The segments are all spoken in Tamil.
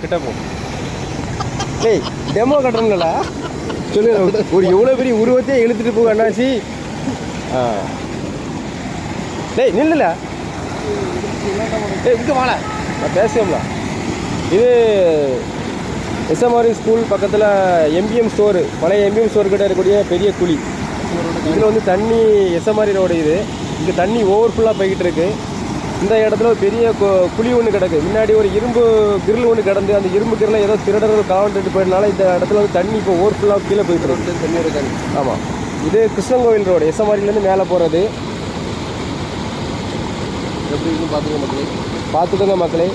கிட்ட போ. டேய் டெமோ கட்டணும்ல சொல்லு ஒரு எவ்வளோ பெரிய உருவத்தையே இழுத்துட்டு போக அண்ணாச்சி ஆ. டேய் நில்லுல டேய் இங்கே வாழ நான் பேசுவோம்ல இது எஸ்எம்ஆர்இ ஸ்கூல் பக்கத்தில் எம்பிஎம் ஸ்டோரு பழைய எம்பிஎம் ஸ்டோர் கிட்ட இருக்கக்கூடிய பெரிய குழி. இதில் வந்து தண்ணி எஸ்எம்ஆர்இ ரோடு இது. இங்கே தண்ணி ஓவர் ஃபுல்லாக போய்கிட்டு இருக்குது இந்த இடத்துல ஒரு பெரிய கு- குழி ஒன்று கிடக்கு. முன்னாடி ஒரு இரும்பு கிரில் ஒன்று கிடந்து அந்த இரும்பு கிரில் ஏதோ திருடர்கள் காவன்ட்டு போயிருந்தால இந்த இடத்துல வந்து தண்ணி இப்போ ஓவர் ஃபுல்லாக கீழே போயிட்டு இருக்கு. தண்ணி இருக்காங்க ஆமாம் இது கிருஷ்ணங்கோவில் ரோடு எஸ்எம்ஆர்லேருந்து மேலே போகிறது எப்படி இருக்குன்னு பார்த்துக்க மக்களே. பார்த்துக்கோங்க மக்களே.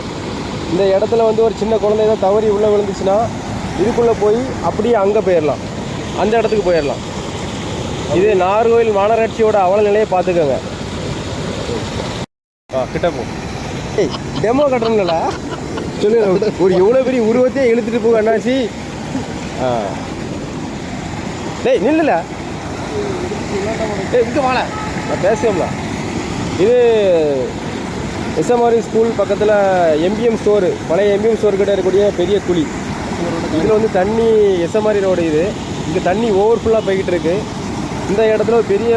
இந்த இடத்துல வந்து ஒரு சின்ன குழந்தை ஏதோ தவறி உள்ளே விழுந்துச்சுன்னா இதுக்குள்ளே போய் அப்படியே அங்கே போயிடலாம் அந்த இடத்துக்கு போயிடலாம் இது நாகர்கோவில் மாநகராட்சியோட அவல நிலையை பார்த்துக்கோங்க. கிட்ட போ. டெமோ கட்டணும்ல சொல்லு ஒரு எவ்வளோ பெரிய உருவத்தையே இழுத்துட்டு போக அண்ணாச்சி. ஆ. டேய் நில்லுல ஏய் இங்கே வாழ நான் பேசுவோம்ல இது எஸ்எம்ஆர்இ ஸ்கூல் பக்கத்தில் எம்பிஎம் ஸ்டோரு பழைய எம்பிஎம் ஸ்டோர் கிட்ட இருக்கக்கூடிய பெரிய குழி. இதில் வந்து தண்ணி எஸ்எம்ஆர்இ ரோடு இது. இங்கே தண்ணி ஓவர் ஃபுல்லாக போய்கிட்டு இருக்கு. இந்த இடத்துல ஒரு பெரிய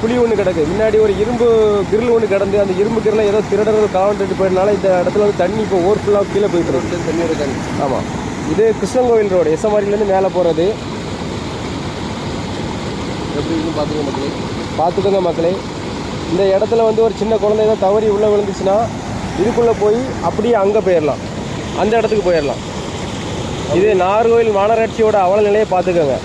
குழி ஒன்று கிடக்கு. முன்னாடி ஒரு இரும்பு கிரில் ஒன்று கிடந்து அந்த இரும்பு கிரில் ஏதோ திருடர்கள் காவன்ட்டு போயிருந்தால இந்த இடத்துல வந்து தண்ணி இப்போ ஓவர் ஃபுல்லாக கீழே போயிட்டு இருக்கு. தண்ணி இருக்காங்க ஆமாம் இது கிருஷ்ணங்கோவில் ரோடு எஸ்எம்ஆர்லேருந்து மேலே போகிறது எப்படி இருக்குன்னு பார்த்துக்க மக்களே. பார்த்துக்கோங்க மக்களே. இந்த இடத்துல வந்து ஒரு சின்ன குழந்தை ஏதோ தவறி உள்ளே விழுந்துச்சுன்னா இதுக்குள்ளே போய் அப்படியே அங்கே போயிடலாம் அந்த இடத்துக்கு போயிடலாம் இது நாகர்கோவில் மாநகராட்சியோட அவல நிலையை பார்த்துக்கோங்க.